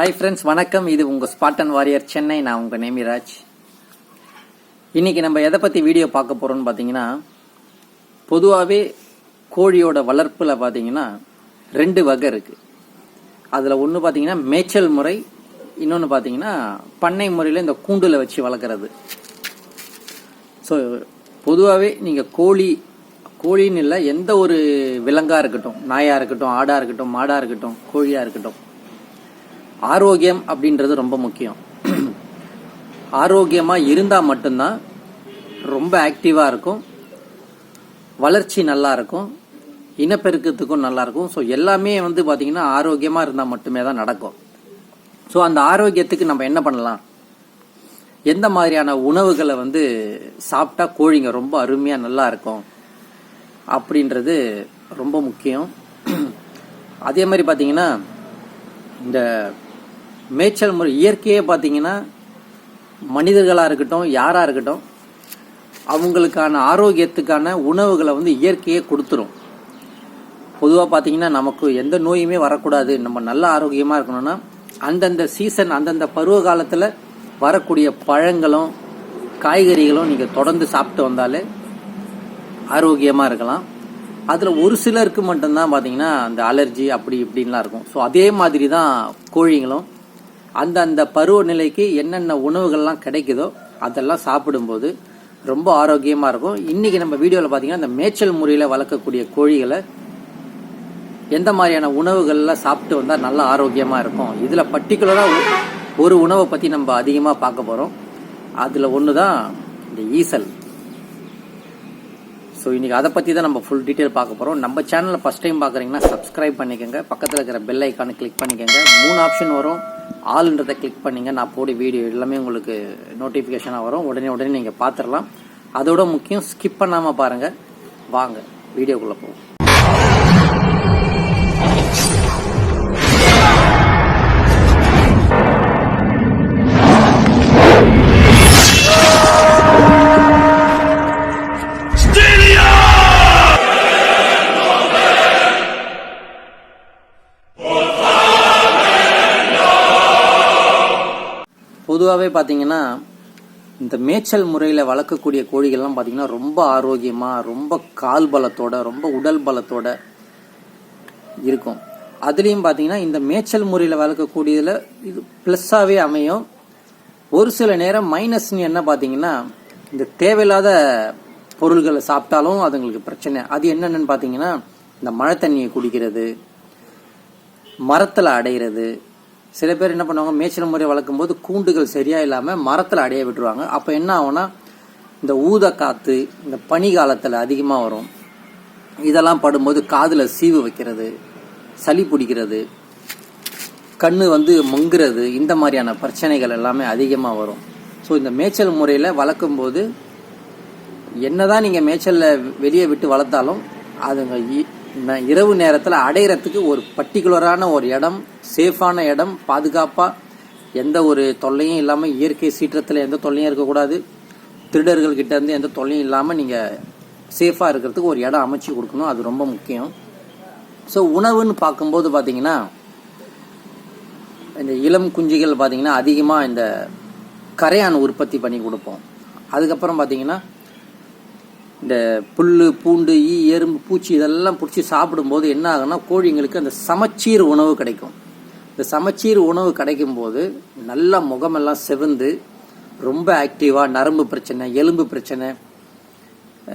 Hi friends வணக்கம். இது உங்கள் ஸ்பாட்டன் வாரியர் சென்னை நான் உங்கள் நேமிராஜ். இன்னைக்கு நம்ம எதை பற்றி வீடியோ பார்க்க போகிறோம்னு பார்த்தீங்கன்னா பொதுவாகவே கோழியோட வளர்ப்பில் பார்த்தீங்கன்னா ரெண்டு வகை இருக்குது அதில் ஒன்று பார்த்தீங்கன்னா மேய்ச்சல் முறை இன்னொன்று பார்த்தீங்கன்னா பண்ணை முறையில் இந்த கூண்டில் வச்சு வளர்க்குறது. ஸோ பொதுவாகவே நீங்கள் கோழி கோழின்னு இல்லை எந்த ஒரு விலங்காக இருக்கட்டும் நாயாக இருக்கட்டும் ஆடாக இருக்கட்டும் மாடாக இருக்கட்டும் கோழியாக இருக்கட்டும் ஆரோக்கியம் அப்படின்றது ரொம்ப முக்கியம். ஆரோக்கியமாக இருந்தால் மட்டும்தான் ரொம்ப ஆக்டிவாக இருக்கும். வளர்ச்சி நல்லா இருக்கும். இனப்பெருக்கத்துக்கும் நல்லாயிருக்கும் ஸோ எல்லாமே வந்து பார்த்திங்கன்னா ஆரோக்கியமாக இருந்தால் மட்டுமே தான் நடக்கும். ஸோ அந்த ஆரோக்கியத்துக்கு நம்ம என்ன பண்ணலாம்? எந்த மாதிரியான உணவுகளை வந்து சாப்பிட்டா கோழிங்க ரொம்ப அருமையாக நல்லா இருக்கும் அப்படின்றது ரொம்ப முக்கியம். அதே மாதிரி பார்த்தீங்கன்னா இந்த மேய்ச்சல் முறை இயற்கையே பார்த்தீங்கன்னா மனிதர்களாக இருக்கட்டும் யாராக இருக்கட்டும் அவங்களுக்கான ஆரோக்கியத்துக்கான உணவுகளை வந்து இயற்கையே கொடுத்துரும். பொதுவாக பார்த்தீங்கன்னா நமக்கு எந்த நோயுமே வரக்கூடாது. நம்ம நல்ல ஆரோக்கியமாக இருக்கணும்னா அந்தந்த சீசன் அந்தந்த பருவ காலத்தில் வரக்கூடிய பழங்களும் காய்கறிகளும் நீங்கள் தொடர்ந்து சாப்பிட்டு வந்தாலே ஆரோக்கியமாக இருக்கலாம். அதில் ஒரு சிலருக்கு மட்டும்தான் பார்த்தீங்கன்னா அந்த அலர்ஜி அப்படி இப்படின்லாம் இருக்கும். ஸோ அதே மாதிரி தான் கோழிங்களும். அந்த அந்த பருவநிலைக்கு என்னென்ன உணவுகள்லாம் கிடைக்குதோ அதெல்லாம் சாப்பிடும்போது ரொம்ப ஆரோக்கியமாக இருக்கும். இன்றைக்கி நம்ம வீடியோவில் பார்த்தீங்கன்னா இந்த மேய்ச்சல் முறையில் வளர்க்கக்கூடிய கோழிகளை எந்த மாதிரியான உணவுகளில் சாப்பிட்டு வந்தால் நல்லா ஆரோக்கியமாக இருக்கும்? இதில் பர்டிகுலராக ஒரு உணவை பற்றி நம்ம அதிகமாக பார்க்க போகிறோம் அதில் ஒன்று தான் இந்த ஈசல். ஸோ இன்றைக்கி அதை பற்றி தான் நம்ம ஃபுல் டீட்டெயில் பார்க்க போகிறோம் நம்ம சேனலில் ஃபஸ்ட் டைம் பார்க்குறீங்கன்னா சப்ஸ்கிரைப் பண்ணிக்கோங்க. பக்கத்தில் இருக்கிற பெல் ஐக்கானை கிளிக் பண்ணிக்கோங்க. மூணு ஆப்ஷன் வரும். ஆல்ன்றதை கிளிக் பண்ணிங்க நான் போடி வீடியோ எல்லாமே உங்களுக்கு நோட்டிஃபிகேஷனாக வரும். உடனே உடனே நீங்கள் பார்த்துடலாம். அதோட முக்கியம் ஸ்கிப் பண்ணாமல் பாருங்கள் வாங்க வீடியோக்குள்ளே போவோம். பொதுவாகவே பார்த்தீங்கன்னா இந்த மேய்ச்சல் முறையில் வளர்க்கக்கூடிய கோழிகள்லாம் பார்த்தீங்கன்னா ரொம்ப ஆரோக்கியமாக ரொம்ப கால் பலத்தோட ரொம்ப உடல் பலத்தோட இருக்கும். அதுலேயும் பார்த்தீங்கன்னா இந்த மேய்ச்சல் முறையில் வளர்க்கக்கூடியதில் இது ப்ளஸ்ஸாகவே அமையும். ஒரு சில நேரம் மைனஸ்னு என்ன பார்த்தீங்கன்னா இந்த தேவையில்லாத பொருள்களை சாப்பிட்டாலும் அதுங்களுக்கு பிரச்சனை. அது என்னென்னு பார்த்தீங்கன்னா இந்த மழை தண்ணியை குடிக்கிறது மரத்தில் அடையிறது சில பேர் என்ன பண்ணுவாங்க மேய்ச்சல் முறை வளர்க்கும் போது கூண்டுகள் சரியா இல்லாமல் மரத்தில் அடைய விட்டுருவாங்க. அப்போ என்ன ஆகும்னா இந்த ஊத காற்று இந்த பனி காலத்தில் அதிகமாக வரும். இதெல்லாம் படும்போது காதில் சீவு வைக்கிறது சளி பிடிக்கிறது கண் வந்து மங்குறது இந்த மாதிரியான பிரச்சனைகள் எல்லாமே அதிகமாக வரும். ஸோ இந்த மேய்ச்சல் முறையில் வளர்க்கும்போது என்ன தான் நீங்கள் மேய்ச்சலில் வெளியே விட்டு வளர்த்தாலும் அதுங்க இரவு நேரத்தில் அடையிறதுக்கு ஒரு பர்டிகுலரான ஒரு இடம் சேஃபான இடம் பாதுகாப்பாக எந்த ஒரு தொல்லையும் இல்லாமல் இயற்கை சீற்றத்தில் எந்த தொல்லையும் இருக்கக்கூடாது. திருடர்கள் இருந்து எந்த தொல்லையும் இல்லாமல் நீங்கள் சேஃபாக இருக்கிறதுக்கு ஒரு இடம் அமைச்சு கொடுக்கணும். அது ரொம்ப முக்கியம். ஸோ உணவுன்னு பார்க்கும்போது பார்த்தீங்கன்னா இந்த இளம் குஞ்சுகள் பார்த்தீங்கன்னா அதிகமாக இந்த கரையான் உற்பத்தி பண்ணி கொடுப்போம். அதுக்கப்புறம் பார்த்தீங்கன்னா இந்த புல் பூண்டு ஈ எறும்பு பூச்சி இதெல்லாம் பிடிச்சி சாப்பிடும்போது என்ன ஆகும்னா கோழிங்களுக்கு அந்த சமச்சீர் உணவு கிடைக்கும். இந்த சமச்சீர் உணவு கிடைக்கும் போது நல்ல முகமெல்லாம் செவந்து ரொம்ப ஆக்டிவாக நரம்பு பிரச்சனை எலும்பு பிரச்சனை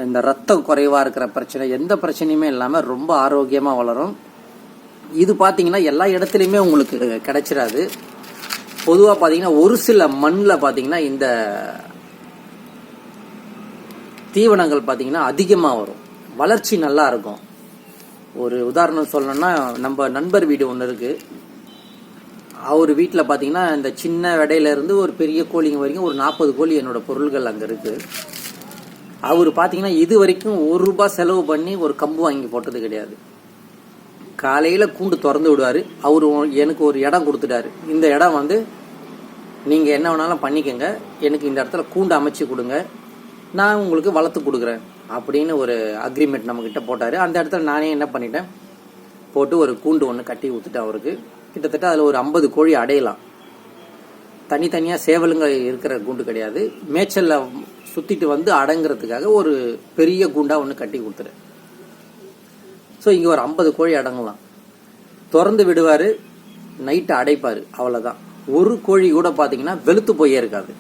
இந்த ரத்தம் குறைவாக இருக்கிற பிரச்சனை எந்த பிரச்சனையுமே இல்லாமல் ரொம்ப ஆரோக்கியமாக வளரும். இது பார்த்தீங்கன்னா எல்லா இடத்துலையுமே உங்களுக்கு கிடைச்சிடாது பொதுவாக பார்த்தீங்கன்னா ஒரு சில மண்ணில் பார்த்தீங்கன்னா இந்த தீவனங்கள் பார்த்தீங்கன்னா அதிகமாக வரும். வளர்ச்சி நல்லா இருக்கும். ஒரு உதாரணம் சொல்லணும்னா நம்ம நண்பர் வீடு ஒன்று இருக்குது அவர் வீட்டில் பார்த்தீங்கன்னா இந்த சின்ன விடையிலேருந்து ஒரு பெரிய கோழிங்க வரைக்கும் ஒரு நாற்பது கோழி என்னோட பொருள்கள் அங்கே இருக்குது அவர் பார்த்தீங்கன்னா இது வரைக்கும் ஒரு ரூபாய் செலவு பண்ணி ஒரு கம்பு வாங்கி போட்டது கிடையாது. காலையில் கூண்டு திறந்து விடுவார். அவர் எனக்கு ஒரு இடம் கொடுத்துட்டாரு. இந்த இடம் வந்து நீங்கள் என்ன வேணாலும் பண்ணிக்கோங்க. எனக்கு இந்த இடத்துல கூண்டு அமைச்சு கொடுங்க. நான் உங்களுக்கு வளர்த்து கொடுக்குறேன் அப்படின்னு ஒரு அக்ரிமெண்ட் நம்மக்கிட்ட போட்டார். அந்த இடத்துல நானே என்ன பண்ணிட்டேன்? போட்டு ஒரு கூண்டு ஒன்று கட்டி கொடுத்துட்டேன் அவருக்கு. கிட்டத்தட்ட அதில் ஒரு ஐம்பது கோழி அடையலாம். தனித்தனியாக சேவலுங்க இருக்கிற கூண்டு கிடையாது. மேய்ச்சலில் சுற்றிட்டு வந்து அடங்குறதுக்காக ஒரு பெரிய கூண்டாக ஒன்று கட்டி கொடுத்துரு ஸோ இங்கே ஒரு ஐம்பது கோழி அடங்கலாம். திறந்து விடுவார். நைட்டு அடைப்பார். அவ்வளோதான் ஒரு கோழி கூட பார்த்தீங்கன்னா வெளுத்து போயே இருக்காது.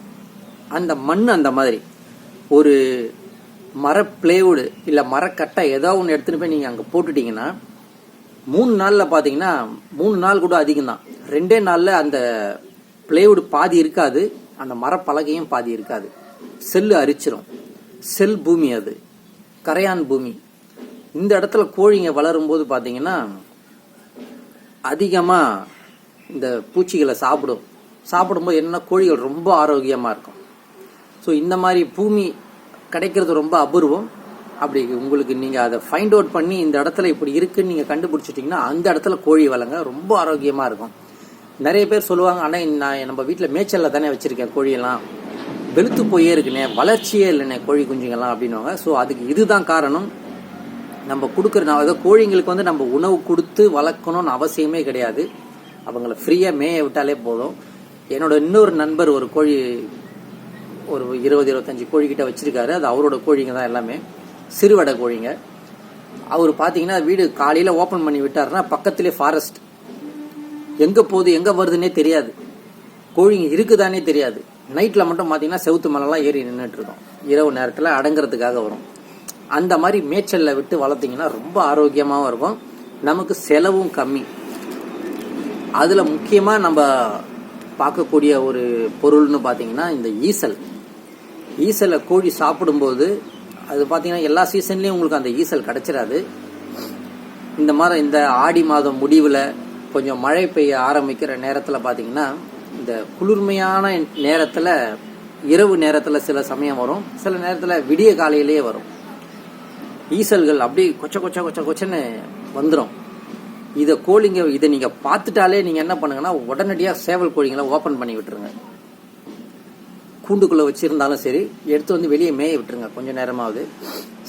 அந்த மண் அந்த மாதிரி. ஒரு மர பிளேவுடு இல்லை மரக்கட்டை ஏதோ ஒன்று எடுத்துன்னு போய் நீங்கள் அங்கே போட்டுட்டீங்கன்னா மூணு நாளில் பார்த்தீங்கன்னா மூணு நாள் கூட அதிகம் தான் ரெண்டே நாளில் அந்த பிளேவுடு பாதி இருக்காது அந்த மரப்பலகையும் பாதி இருக்காது. செல்லு அரிச்சிரும். செல் பூமி அது. கரையான் பூமி. இந்த இடத்துல கோழிங்க வளரும்போது பார்த்தீங்கன்னா அதிகமாக இந்த பூச்சிகளை சாப்பிடும். சாப்பிடும்போது என்ன கோழிகள் ரொம்ப ஆரோக்கியமாக இருக்கும். ஸோ இந்த மாதிரி பூமி கிடைக்கிறது ரொம்ப அபூர்வம். அப்படி உங்களுக்கு நீங்கள் அதை ஃபைண்ட் அவுட் பண்ணி இந்த இடத்துல இப்படி இருக்குன்னு நீங்கள் கண்டுபிடிச்சிட்டிங்கன்னா அந்த இடத்துல கோழி வளங்க ரொம்ப ஆரோக்கியமாக இருக்கும். நிறைய பேர் சொல்லுவாங்க ஆனால் நான் நம்ம வீட்டில் மேய்ச்சலில் தானே வச்சுருக்கேன் கோழியெல்லாம். வெளுத்து போயே இருக்குண்ணே வளர்ச்சியே இல்லைண்ணே கோழி குஞ்சுங்கள்லாம் அப்படின்னுவாங்க. ஸோ அதுக்கு இதுதான் காரணம். நம்ம கொடுக்குற நான் அதாவது கோழிங்களுக்கு வந்து நம்ம உணவு கொடுத்து வளர்க்கணும்னு அவசியமே கிடையாது. அவங்கள ஃப்ரீயாக மேய விட்டாலே போதும். என்னோட இன்னொரு நண்பர் ஒரு கோழி ஒரு இருபது இருபத்தஞ்சி கோழிக்கிட்ட வச்சுருக்காரு. வச்சிருக்காரு அது அவரோட கோழிங்க தான் எல்லாமே. சிறுவடை கோழிங்க. அவர் பார்த்தீங்கன்னா வீடு காலையில் ஓப்பன் பண்ணி விட்டாருன்னா பக்கத்திலே ஃபாரஸ்ட் எங்கே போகுது எங்கே வருதுன்னே தெரியாது. கோழிங்க இருக்குதானே தெரியாது. நைட்டில் மட்டும் பார்த்தீங்கன்னா செவுத்து மலைலாம் ஏறி நின்றுட்டுருக்கோம் இரவு நேரத்தில் அடங்குறதுக்காக வரும். அந்த மாதிரி மேய்ச்சலில் விட்டு வளர்த்தீங்கன்னா ரொம்ப ஆரோக்கியமாகவும் இருக்கும். நமக்கு செலவும் கம்மி. அதில் முக்கியமாக நம்ம பார்க்கக்கூடிய ஒரு பொருள்னு பார்த்தீங்கன்னா இந்த ஈசல். ஈசலை கோழி சாப்பிடும்போது அது பார்த்தீங்கன்னா எல்லா சீசன்லேயும் உங்களுக்கு அந்த ஈசல் கிடச்சிடாது இந்த மாதிரி இந்த ஆடி மாதம் முடிவில் கொஞ்சம் மழை பெய்ய ஆரம்பிக்கிற நேரத்தில் பார்த்தீங்கன்னா இந்த குளிர்மையான நேரத்தில் இரவு நேரத்தில் சில சமயம் வரும். சில நேரத்தில் விடிய காலையிலேயே வரும். ஈசல்கள் அப்படியே கொச்ச கொச்ச கொச்ச கொச்சன்னு வந்துடும் இதை கோழிங்க இதை நீங்கள் பார்த்துட்டாலே நீங்கள் என்ன பண்ணுங்கன்னா உடனடியாக சேவல் கோழிங்களை ஓப்பன் பண்ணி விட்டுருங்க. கூண்டுக்குள்ளே வச்சுருந்தாலும் சரி எடுத்து வந்து வெளியே மேய விட்டுருங்க. கொஞ்சம் நேரமாவது.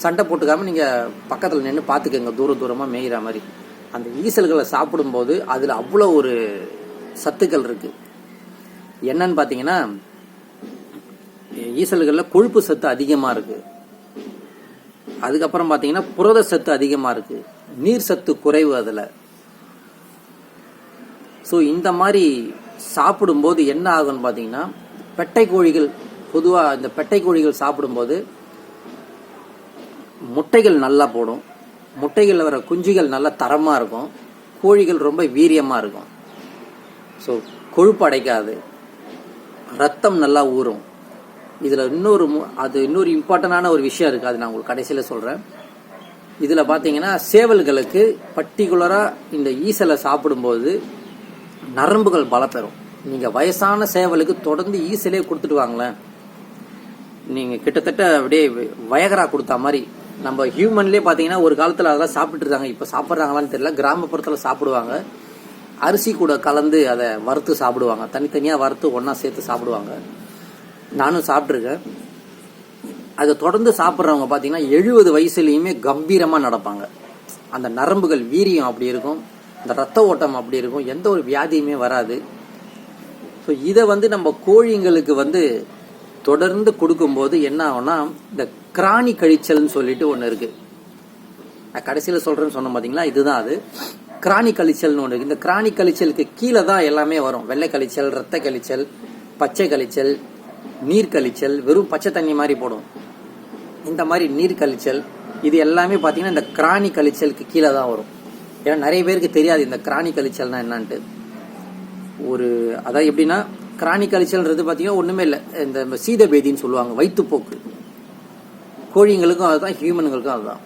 சண்டை போட்டுக்காமல் நீங்கள் பக்கத்தில் நின்று பார்த்துக்கங்க தூர தூரமாக மேயிற மாதிரி. அந்த ஈசல்களை சாப்பிடும்போது அதில் அவ்வளோ ஒரு சத்துக்கள் இருக்குது என்னன்னு பார்த்தீங்கன்னா ஈசல்களில் கொழுப்பு சத்து அதிகமாக இருக்குது அதுக்கப்புறம் பார்த்தீங்கன்னா புரத சத்து அதிகமாக இருக்குது நீர் சத்து குறைவு அதில். ஸோ இந்த மாதிரி சாப்பிடும்போது என்ன ஆகும்னு பார்த்தீங்கன்னா பெட்டை கோழிகள் பொதுவாக இந்த பெட்டை கோழிகள் சாப்பிடும்போது முட்டைகள் நல்லா போடும். முட்டைகளில் வர குஞ்சுகள் நல்ல தரமாக இருக்கும். கோழிகள் ரொம்ப வீரியமாக இருக்கும். ஸோ கொழுப்பு அடைக்காது. ரத்தம் நல்லா ஊறும். இதில் இன்னொரு மு- அது இன்னொரு இம்பார்ட்டண்டான ஒரு விஷயம் இருக்குது அது நான் உங்களுக்கு கடைசியில் சொல்கிறேன் இதில் பார்த்தீங்கன்னா சேவல்களுக்கு பர்டிகுலராக இந்த ஈசலை சாப்பிடும்போது நரம்புகள் பலப்பெறும். நீங்கள் வயசான சேவலுக்கு தொடர்ந்து ஈசிலே கொடுத்துட்டு வாங்களேன். நீங்கள் கிட்டத்தட்ட அப்படியே வயகரா கொடுத்தா மாதிரி. நம்ம ஹியூமன்லேயே பார்த்தீங்கன்னா ஒரு காலத்தில் அதெல்லாம் சாப்பிட்டுருக்காங்க இப்போ சாப்பிட்றாங்களான்னு தெரியல. கிராமப்புறத்தில் சாப்பிடுவாங்க. அரிசி கூட கலந்து அதை வறுத்து சாப்பிடுவாங்க. தனித்தனியாக வறுத்து ஒன்றா சேர்த்து சாப்பிடுவாங்க. நானும் சாப்பிட்ருக்கேன் அதை தொடர்ந்து சாப்பிட்றவங்க பார்த்தீங்கன்னா எழுபது வயசுலேயுமே கம்பீரமாக நடப்பாங்க. அந்த நரம்புகள் வீரியம் அப்படி இருக்கும். அந்த ரத்த ஓட்டம் அப்படி இருக்கும். எந்த ஒரு வியாதியுமே வராது. ஸோ இதை வந்து நம்ம கோழிங்களுக்கு வந்து தொடர்ந்து கொடுக்கும்போது என்ன ஆகும்னா இந்த கிராணி கழிச்சல்னு சொல்லிட்டு ஒன்று இருக்கு. நான் கடைசியில் சொல்றேன்னு சொன்ன பார்த்தீங்களா இதுதான் அது. கிராணி கழிச்சல்னு ஒன்று இருக்கு. இந்த கிராணி கழிச்சலுக்கு கீழே தான் எல்லாமே வரும். வெள்ளை கழிச்சல் ரத்த கழிச்சல் பச்சை கழிச்சல் நீர் கழிச்சல் வெறும் பச்சை தண்ணி மாதிரி போடும். இந்த மாதிரி நீர் கழிச்சல் இது எல்லாமே பார்த்தீங்கன்னா இந்த கிராணி கழிச்சலுக்கு கீழே தான் வரும். ஏன்னா நிறைய பேருக்கு தெரியாது இந்த கிராணி கழிச்சல்னா என்னான்ட்டு. ஒரு அதாவது எப்படின்னா கிரானி கழிச்சல்ன்றது பார்த்தீங்கன்னா ஒன்றுமே இல்லை. இந்த சீத பேதின்னு சொல்லுவாங்க வயிற்றுப்போக்கு கோழிங்களுக்கும் அதுதான் ஹியூமனுங்களுக்கும் அதுதான்.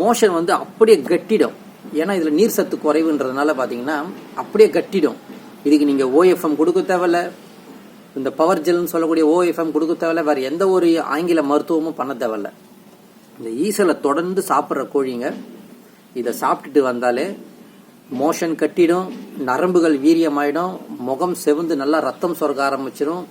மோஷன் வந்து அப்படியே கட்டிடும். ஏன்னா இதில் நீர் சத்து குறைவுன்றதுனால பார்த்தீங்கன்னா அப்படியே கட்டிடும். இதுக்கு நீங்கள் ஓஎஃப்எம் கொடுக்க தேவையில்ல. இந்த பவர் ஜெல்னு சொல்லக்கூடிய ஓஎஃப்எம் கொடுக்க தேவையில்ல. வேறு எந்த ஒரு ஆங்கில மருத்துவமும் பண்ண தேவையில்ல. இந்த ஈசலை தொடர்ந்து சாப்பிட்ற கோழிங்க இதை சாப்பிட்டுட்டு வந்தாலே மோஷன் கட்டிடும் நரம்புகள் வீரியமாயிடும் முகம் செவந்து நல்லா ரத்தம் சொர்க்க ஆரம்பிச்சிடும்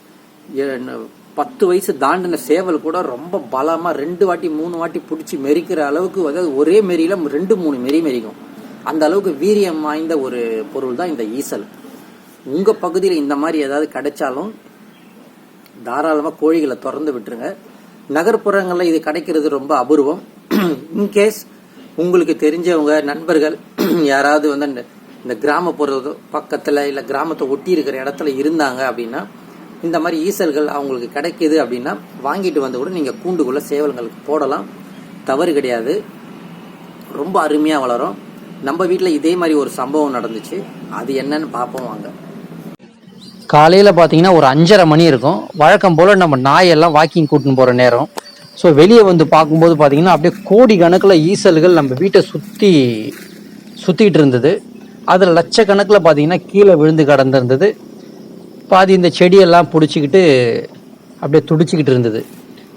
பத்து வயசு தாண்டின சேவல் கூட ரொம்ப பலமாக ரெண்டு வாட்டி மூணு வாட்டி பிடிச்சி மெரிக்கிற அளவுக்கு அதாவது ஒரே மெரியில ரெண்டு மூணு மெரி மெரிக்கும். அந்த அளவுக்கு வீரியம் வாய்ந்த ஒரு பொருள் தான் இந்த ஈசல். உங்கள் பகுதியில் இந்த மாதிரி ஏதாவது கிடைச்சாலும் தாராளமாக கோழிகளை திறந்து விட்டுருங்க. நகர்ப்புறங்களில் இது கிடைக்கிறது ரொம்ப அபூர்வம். இன்கேஸ் உங்களுக்கு தெரிஞ்சவங்க நண்பர்கள் யாராவது வந்து இந்த- இந்த கிராமப்புற பக்கத்தில் இல்லை கிராமத்தை ஒட்டி இருக்கிற இடத்துல இருந்தாங்க அப்படின்னா இந்த மாதிரி ஈசல்கள் அவங்களுக்கு கிடைக்கிது அப்படின்னா வாங்கிட்டு வந்து கூட நீங்கள் கூண்டுக்குள்ளே சேவல்களுக்கு போடலாம். தவறு கிடையாது. ரொம்ப அருமையாக வளரும். நம்ம வீட்டில் இதே மாதிரி ஒரு சம்பவம் நடந்துச்சு. அது என்னன்னு பார்ப்போம் வாங்க. காலையில் பார்த்தீங்கன்னா ஒரு அஞ்சரை மணி இருக்கும். வழக்கம் போல் நம்ம நாயெல்லாம் வாக்கிங் கூட்டின்னு போகிற நேரம். ஸோ வெளியே வந்து பார்க்கும்போது பார்த்தீங்கன்னா அப்படியே கோடி கணக்கில் ஈசல்கள் நம்ம வீட்டை சுற்றி சுற்றிக்கிட்டு இருந்தது. அதில் லட்சக்கணக்கில் பார்த்தீங்கன்னா கீழே விழுந்து கடந்திருந்தது. பாதி இந்த செடியெல்லாம் பிடிச்சிக்கிட்டு அப்படியே துடிச்சிக்கிட்டு இருந்தது.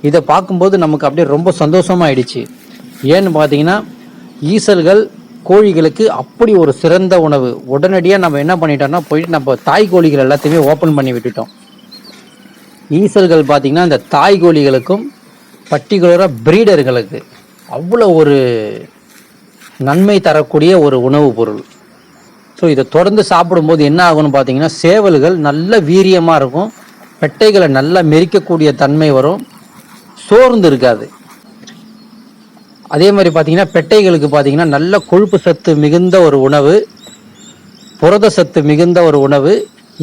இதை பார்க்கும்போது நமக்கு அப்படியே ரொம்ப சந்தோஷமாயிடுச்சு. ஏன்னு பார்த்தீங்கன்னா ஈசல்கள் கோழிகளுக்கு அப்படி ஒரு சிறந்த உணவு. உடனடியாக நம்ம என்ன பண்ணிட்டோம்னா போயிட்டு நம்ம தாய் கோழிகள் எல்லாத்தையுமே ஓப்பன் பண்ணி விட்டுட்டோம். ஈசல்கள் பார்த்தீங்கன்னா இந்த தாய் கோழிகளுக்கும் பர்டிகுலராக பிரீடர்களுக்கு அவ்வளோ ஒரு நன்மை தரக்கூடிய ஒரு உணவுப் பொருள். ஸோ இதை தொடர்ந்து சாப்பிடும்போது என்ன ஆகும்னு பார்த்தீங்கன்னா சேவல்கள் நல்ல வீரியமாக இருக்கும். பெட்டைகளை நல்லா மெரிக்கக்கூடிய தன்மை வரும். சோர்ந்து இருக்காது. அதே மாதிரி பார்த்தீங்கன்னா பெட்டைகளுக்கு பார்த்தீங்கன்னா நல்ல கொழுப்பு சத்து மிகுந்த ஒரு உணவு புரத சத்து மிகுந்த ஒரு உணவு.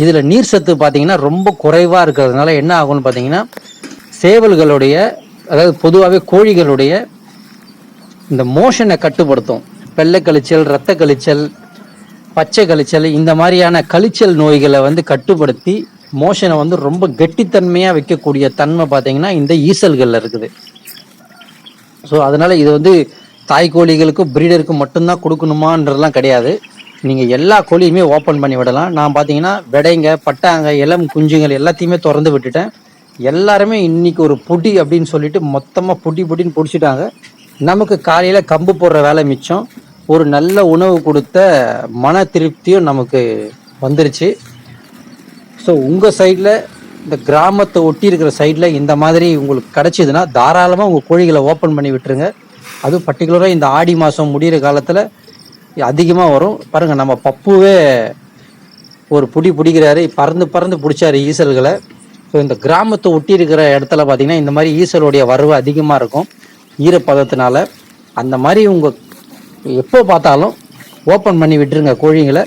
இதில் நீர் சத்து பார்த்தீங்கன்னா ரொம்ப குறைவாக இருக்கிறதுனால என்ன ஆகும்னு பார்த்தீங்கன்னா சேவல்களுடைய அதாவது பொதுவாகவே கோழிகளுடைய இந்த மோஷனை கட்டுப்படுத்தும். வெள்ளை கழிச்சல் ரத்த கழிச்சல் பச்சை கழிச்சல் இந்த மாதிரியான கழிச்சல் நோய்களை வந்து கட்டுப்படுத்தி மோஷனை வந்து ரொம்ப கெட்டித்தன்மையாக வைக்கக்கூடிய தன்மை பார்த்தீங்கன்னா இந்த ஈசல்களில் இருக்குது. ஸோ அதனால் இது வந்து தாய் கோழிகளுக்கும் பிரீடருக்கும் மட்டும்தான் கொடுக்கணுமான்றதுலாம் கிடையாது. நீங்கள் எல்லா கோழியுமே ஓப்பன் பண்ணி விடலாம். நான் பார்த்தீங்கன்னா விடைங்க பட்டாங்க இளம் குஞ்சுங்கள் எல்லாத்தையுமே திறந்து விட்டுட்டேன். எல்லாருமே இன்னைக்கு ஒரு பொடி அப்படின்னு சொல்லிட்டு மொத்தமாக பொடி பொடின்னு பிடிச்சிட்டாங்க. நமக்கு காலையில் கம்பு போடுற வேலை மிச்சம். ஒரு நல்ல உணவு கொடுத்த மன திருப்தியும் நமக்கு வந்துருச்சு. ஸோ உங்கள் சைடில் இந்த கிராமத்தை ஒட்டி இருக்கிற சைடில் இந்த மாதிரி உங்களுக்கு கிடச்சிதுன்னா தாராளமாக உங்கள் கோழிகளை ஓப்பன் பண்ணி விட்டுருங்க. அதுவும் பர்டிகுலராக இந்த ஆடி மாதம் முடிகிற காலத்தில் அதிகமாக வரும். பாருங்கள் நம்ம பப்புவே ஒரு புடி பிடிக்கிறாரு. பறந்து பறந்து பிடிச்சாரு ஈசல்களை. ஸோ இந்த கிராமத்தை ஒட்டி இருக்கிற இடத்துல பார்த்தீங்கன்னா இந்த மாதிரி ஈசலுடைய வரவு அதிகமாக இருக்கும். ஈரப்பதத்தினால. அந்த மாதிரி உங்கள் எப்போ பார்த்தாலும் ஓப்பன் பண்ணி விட்டுருங்க கோழிங்களை.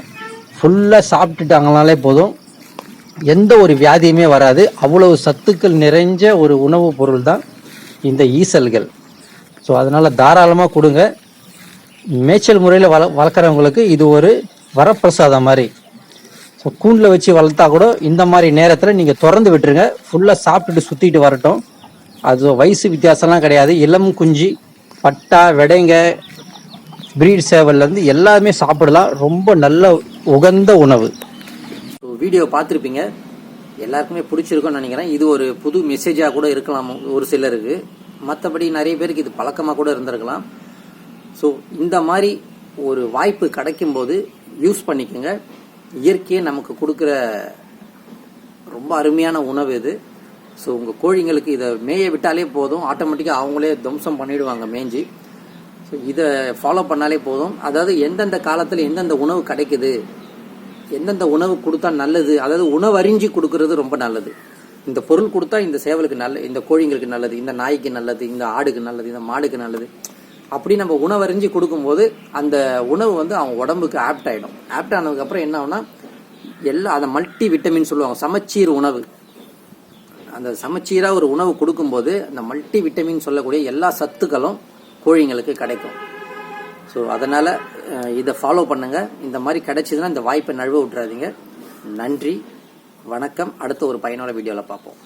ஃபுல்லாக சாப்பிட்டுட்டாங்கனாலே போதும். எந்த ஒரு வியாதியுமே வராது. அவ்வளவு சத்துக்கள் நிறைஞ்ச ஒரு உணவுப் பொருள் தான் இந்த ஈசல்கள். ஸோ அதனால் தாராளமாக கொடுங்க. மேய்ச்சல் முறையில் வள வளர்க்குறவங்களுக்கு இது ஒரு வரப்பிரசாதம் மாதிரி. கூண்டில் வச்சு வளர்த்தா கூட இந்த மாதிரி நேரத்தில் நீங்கள் திறந்து விட்டுருங்க. ஃபுல்லாக சாப்பிட்டுட்டு சுற்றிட்டு வரட்டும். அது வயசு வித்தியாசம்லாம் கிடையாது. இளம் குஞ்சு பட்டா விடைங்க பிரீட் சேவல்லேருந்து எல்லாமே சாப்பிடலாம். ரொம்ப நல்ல உகந்த உணவு. வீடியோ பார்த்துருப்பீங்க. எல்லாருக்குமே பிடிச்சிருக்கும்னு நினைக்கிறேன். இது ஒரு புது மெசேஜாக கூட இருக்கலாம். ஒரு சிலருக்கு. மற்றபடி நிறைய பேருக்கு இது பழக்கமாக கூட இருந்திருக்கலாம். ஸோ இந்த மாதிரி ஒரு வாய்ப்பு கிடைக்கும்போது யூஸ் பண்ணிக்கோங்க. இயற்கையே நமக்கு கொடுக்குற ரொம்ப அருமையான உணவு இது. ஸோ உங்கள் கோழிங்களுக்கு இதை மேய விட்டாலே போதும். ஆட்டோமேட்டிக்காக அவங்களே துவம்சம் பண்ணிவிடுவாங்க மேய்ஞ்சி. ஸோ இதை ஃபாலோ பண்ணாலே போதும். அதாவது எந்தெந்த காலத்தில் எந்தெந்த உணவு கிடைக்குது எந்தெந்த உணவு கொடுத்தா நல்லது அதாவது உணவு அறிஞ்சு கொடுக்கறது ரொம்ப நல்லது. இந்த பொருள் கொடுத்தா இந்த சேவலுக்கு நல்ல இந்த கோழிங்களுக்கு நல்லது இந்த நாய்க்கு நல்லது இந்த ஆடுக்கு நல்லது இந்த மாடுக்கு நல்லது. அப்படி நம்ம உணவறிஞ்சு கொடுக்கும்போது அந்த உணவு வந்து அவங்க உடம்புக்கு ஆப்ட் ஆகிடும் ஆப்ட் ஆனதுக்கப்புறம் என்ன ஆகுனா எல்லா அதை மல்டி விட்டமின் சொல்லுவாங்க சமச்சீர் உணவு. அந்த சமச்சீராக ஒரு உணவு கொடுக்கும்போது அந்த மல்டி விட்டமின் சொல்லக்கூடிய எல்லா சத்துக்களும் கோழிங்களுக்கு கிடைக்கும். ஸோ அதனால் இதை ஃபாலோ பண்ணுங்கள் இந்த மாதிரி கிடைச்சதுன்னா இந்த வாய்ப்பை நழுவ விட்டுறாதீங்க. நன்றி. வணக்கம். அடுத்த ஒரு பயனுள்ள வீடியோவில் பார்ப்போம்.